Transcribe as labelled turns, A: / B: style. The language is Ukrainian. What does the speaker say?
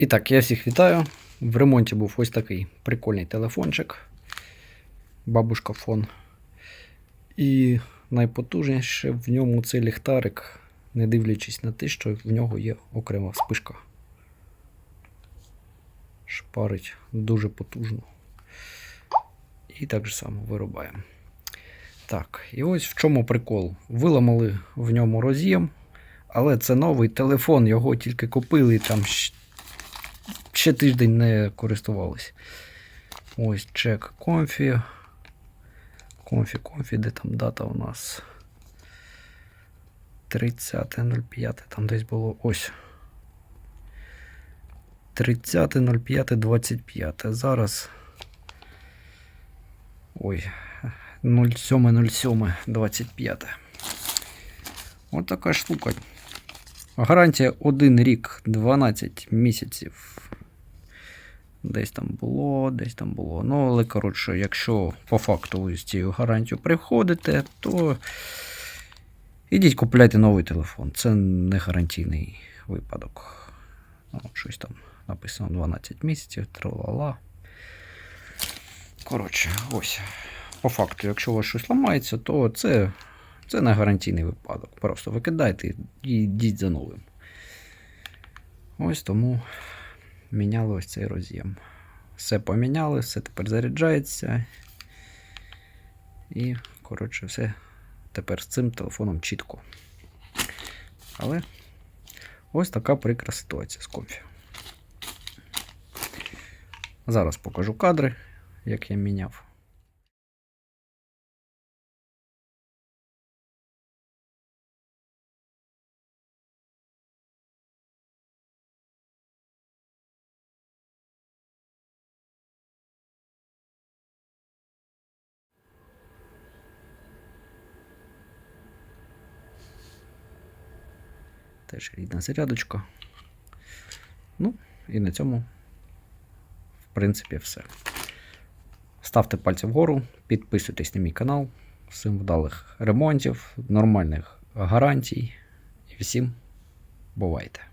A: І так, я всіх вітаю. В ремонті був ось такий прикольний телефончик. Бабушка фон. І найпотужніше в ньому цей ліхтарик, не дивлячись на те, що в нього є окрема спишка. Шпарить дуже потужно. І так же само вирубаємо. Так, і ось в чому прикол. Виламали в ньому роз'єм, але це новий телефон, його тільки купили там ще тиждень не користувались. Ось чек конфі. Конфі, конфі, де там дата у нас? 30.05, там десь було ось. 30.05.25. Зараз. Ой. 07.07.25. Ось така штука. Гарантія 1 рік, 12 місяців. Десь там було, десь там було. Ну, але коротше, якщо по факту ви з цією гарантією приходите, то ідіть купляйте новий телефон. Це не гарантійний випадок. Ну, от щось там написано 12 місяців, тралала. Коротше, ось. По факту, якщо у вас щось ламається, то це, це не гарантійний випадок. Просто викидайте і йдіть за новим. Ось тому міняли ось цей роз'єм. Все поміняли, все тепер заряджається. І, коротше, все тепер з цим телефоном чітко. Але ось така прикра ситуація з комфі. Зараз покажу кадри, як я міняв. Теж рідна зарядочка. Ну, і на цьому, в принципі, все. Ставте пальці вгору, підписуйтесь на мій канал. Всім вдалих ремонтів, нормальних гарантій. І всім бувайте!